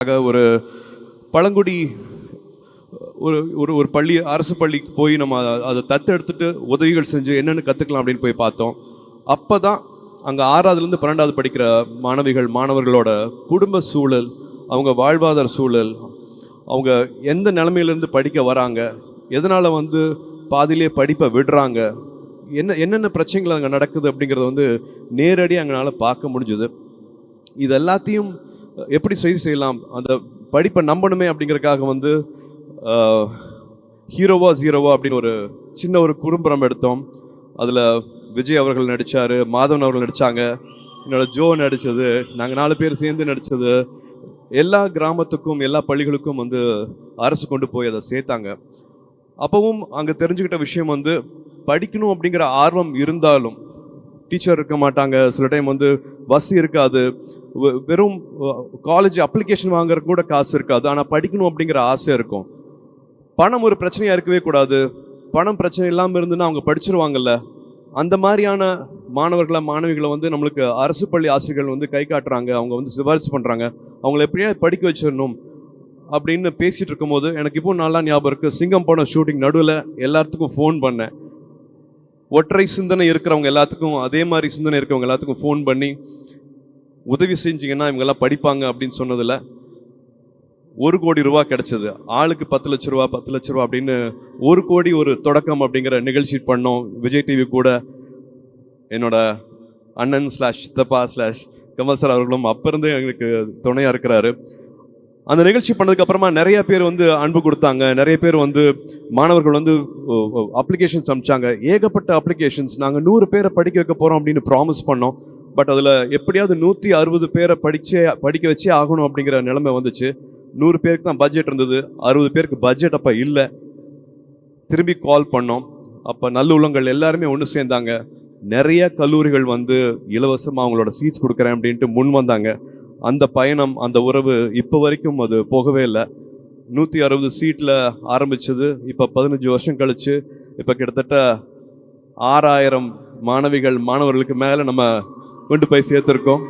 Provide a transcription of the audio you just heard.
ஒரு பழங்குடி ஒரு ஒரு ஒரு பள்ளி அரசு பள்ளிக்கு போய் நம்ம அதை தத்தெடுத்துட்டு உதவிகள் செஞ்சு என்னென்னு கற்றுக்கலாம் அப்படின்னு போய் பார்த்தோம். அப்போ தான் அங்கே ஆறாவதுலேருந்து பன்னெண்டாவது படிக்கிற மாணவிகள் மாணவர்களோட குடும்ப சூழல் அவங்க வாழ்வாதார சூழல் அவங்க எந்த நிலமையிலேருந்து படிக்க வராங்க எதனால் வந்து பாதியிலே படிப்பை விடுறாங்க என்ன என்னென்ன பிரச்சனைகள் அங்கே நடக்குது அப்படிங்கிறத வந்து நேரடியாக அங்கனால் பார்க்க முடிஞ்சுது. இது எல்லாத்தையும் எப்படி சரி செய்யலாம்? அந்த படிப்பை நம்பணுமே அப்படிங்கிறதுக்காக வந்து ஹீரோவா ஜீரோவா அப்படின்னு ஒரு சின்ன ஒரு குறும்படம் எடுத்தோம். அதில் விஜய் அவர்கள் நடித்தார் மாதவன் அவர்கள் நடித்தாங்க என்னோட ஜோ நடித்தது நாங்கள் நாலு பேர் சேர்ந்து நடித்தது எல்லா கிராமத்துக்கும் எல்லா பள்ளிகளுக்கும் வந்து அரசு கொண்டு போய் அதை சேர்த்தாங்க. அப்பவும் அங்கே தெரிஞ்சுக்கிட்ட விஷயம் வந்து படிக்கணும் அப்படிங்கிற ஆர்வம் இருந்தாலும் டீச்சர் இருக்க மாட்டாங்க. சில டைம் வந்து பஸ் இருக்காது. வெ- வெறும் காலேஜ் அப்ளிகேஷன் வாங்குறதுக்கு கூட காசு இருக்காது. ஆனால் படிக்கணும் அப்படிங்கிற ஆசை இருக்கும். பணம் ஒரு பிரச்சனையாக இருக்கவே கூடாது. பணம் பிரச்சனை இல்லாமல் இருந்துன்னா அவங்க படிச்சிருவாங்கல்ல. அந்த மாதிரியான மாணவர்களை மாணவிகளை வந்து நம்மளுக்கு அரசு பள்ளி ஆசிரியர்கள் வந்து கை காட்டுறாங்க. அவங்க வந்து சிபாரிசு பண்ணுறாங்க அவங்கள எப்படியா படிக்க வச்சிடணும் அப்படின்னு பேசிகிட்டு இருக்கும்போது எனக்கு இப்போ நல்லா ஞாபகம் இருக்குது சிங்கம் படம் ஷூட்டிங் நடுவில் எல்லாத்துக்கும் ஃபோன் பண்ணேன். ஒற்றை சிந்தனை இருக்கிறவங்க எல்லாத்துக்கும் அதே மாதிரி சிந்தனை இருக்கிறவங்க எல்லாத்துக்கும் ஃபோன் பண்ணி உதவி செஞ்சிங்கன்னா இவங்கெல்லாம் படிப்பாங்க அப்படின்னு சொன்னதில் ஒரு கோடி ரூபா கிடச்சிது. ஆளுக்கு பத்து லட்ச ரூபா பத்து லட்ச ரூபா அப்படின்னு ஒரு கோடி ஒரு தொடக்கம் அப்படிங்கிற நிகழ்ச்சி பண்ணோம். விஜய் டிவி கூட என்னோட அண்ணன் ஸ்லாஷ் சித்தப்பா ஸ்லாஷ் கமல் சார் அவர்களும் அப்போ இருந்தே எங்களுக்கு துணையாக இருக்கிறாரு. அந்த நிகழ்ச்சி பண்ணதுக்கப்புறமா நிறைய பேர் வந்து அன்பு கொடுத்தாங்க. நிறைய பேர் வந்து மாணவர்கள் வந்து அப்ளிகேஷன்ஸ் அனுப்பிச்சாங்க. ஏகப்பட்ட அப்ளிகேஷன்ஸ் நாங்கள் நூறு பேரை படிக்க வைக்க போகிறோம் அப்படின்னு ப்ராமிஸ் பண்ணோம். பட் அதில் எப்படியாவது நூற்றி அறுபது பேரை படித்தே படிக்க வச்சே ஆகணும் அப்படிங்கிற நிலைமை வந்துச்சு. நூறு பேருக்கு தான் பட்ஜெட் இருந்தது. அறுபது பேருக்கு பட்ஜெட் அப்போ இல்லை. திரும்பி கால் பண்ணோம். அப்போ நல்ல உள்ளங்கள் எல்லாருமே ஒன்று சேர்ந்தாங்க. நிறைய கல்லூரிகள் வந்து இலவசமாக அவங்களோட சீட்ஸ் கொடுக்குறேன் அப்படின்ட்டு முன் வந்தாங்க. அந்த பயணம் அந்த உறவு இப்போ வரைக்கும் அது போகவே இல்லை. நூற்றி அறுபது சீட்டில் ஆரம்பிச்சது. இப்போ பதினஞ்சு வருஷம் கழிச்சு இப்போ கிட்டத்தட்ட ஆறாயிரம் மாணவிகள் மாணவர்களுக்கு மேலே நம்ம கொண்டு போய் சேர்த்துருக்கோம்.